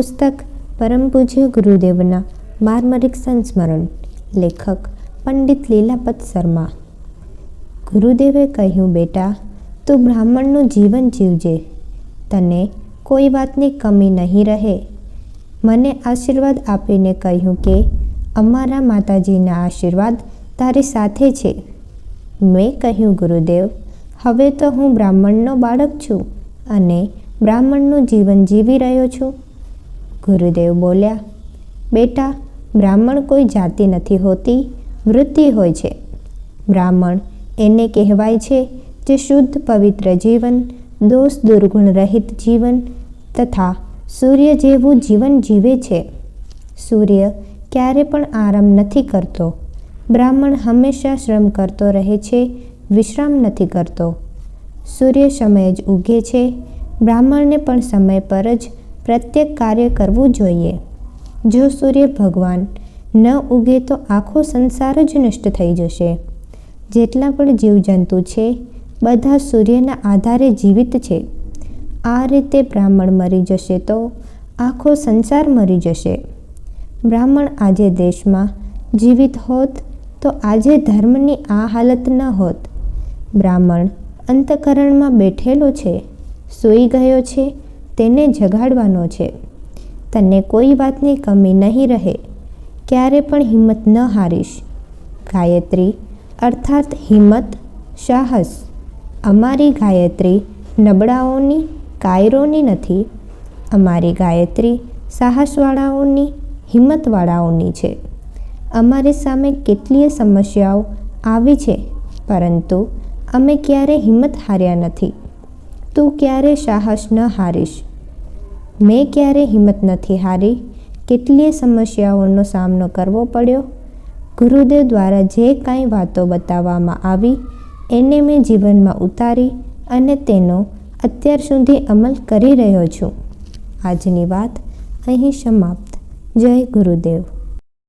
પુસ્તક પરમ પૂજ્ય ગુરુદેવના માર્મરિક સંસ્મરણ, લેખક પંડિત લીલાપત શર્મા. ગુરુદેવે કહ્યું, બેટા, તું બ્રાહ્મણનું જીવન જીવજે. તને કોઈ વાતની કમી નહીં રહે. મને આશીર્વાદ આપીને કહ્યું કે, અમારા માતાજીના આશીર્વાદ તારી સાથે છે. મેં કહ્યું, ગુરુદેવ, હવે તો હું બ્રાહ્મણનો બાળક છું અને બ્રાહ્મણનું જીવન જીવી રહ્યો છું. ગુરુદેવ બોલ્યા, બેટા, બ્રાહ્મણ કોઈ જાતિ નથી હોતી, વૃત્તિ હોય છે. બ્રાહ્મણ એને કહેવાય છે જે શુદ્ધ, પવિત્ર જીવન, દોષ, દુર્ગુણ રહિત જીવન તથા સૂર્ય જેવું જીવન જીવે છે. સૂર્ય ક્યારે પણ આરામ નથી કરતો. બ્રાહ્મણ હંમેશા શ્રમ કરતો રહે છે, વિશ્રામ નથી કરતો. સૂર્ય સમયે જ ઉગે છે. બ્રાહ્મણને પણ સમય પર જ પ્રત્યેક કાર્ય કરવું જોઈએ. જો સૂર્ય ભગવાન ન ઉગે તો આખો સંસાર જ નષ્ટ થઈ જશે. જેટલા પણ જીવજંતુ છે, બધા સૂર્યના આધારે જીવિત છે. આ રીતે બ્રાહ્મણ મરી જશે તો આખો સંસાર મરી જશે. બ્રાહ્મણ આજે દેશમાં જીવિત હોત તો આજે ધર્મની આ હાલત ન હોત. બ્રાહ્મણ અંતકરણમાં બેઠેલો છે, સૂઈ ગયો છે તેને જગાડવાનો છે. તને કોઈ વાતની કમી નહીં રહે. ક્યારે પણ હિંમત ન હારીશ. ગાયત્રી, અર્થાત હિંમત, સાહસ. અમારી ગાયત્રી નબળાઓની, કાયરોની નથી. અમારી ગાયત્રી સાહસવાળાઓની, હિંમતવાળાઓની છે. અમારી સામે કેટલીય સમસ્યાઓ આવી છે, પરંતુ અમે ક્યારે હિંમત હાર્યા નથી. તું ક્યારે સાહસ ન હારીશ. મેં ક્યારે હિંમત નથી હારી? કેટલીય સમસ્યાઓનો સામનો કરવો પડ્યો? ગુરુદેવ દ્વારા જે કાંઈ વાતો બતાવવામાં આવી, એને મેં જીવનમાં ઉતારી અને તેનો અત્યાર સુધી અમલ કરી રહ્યો છું. આજની વાત અહીં સમાપ્ત. જય ગુરુદેવ.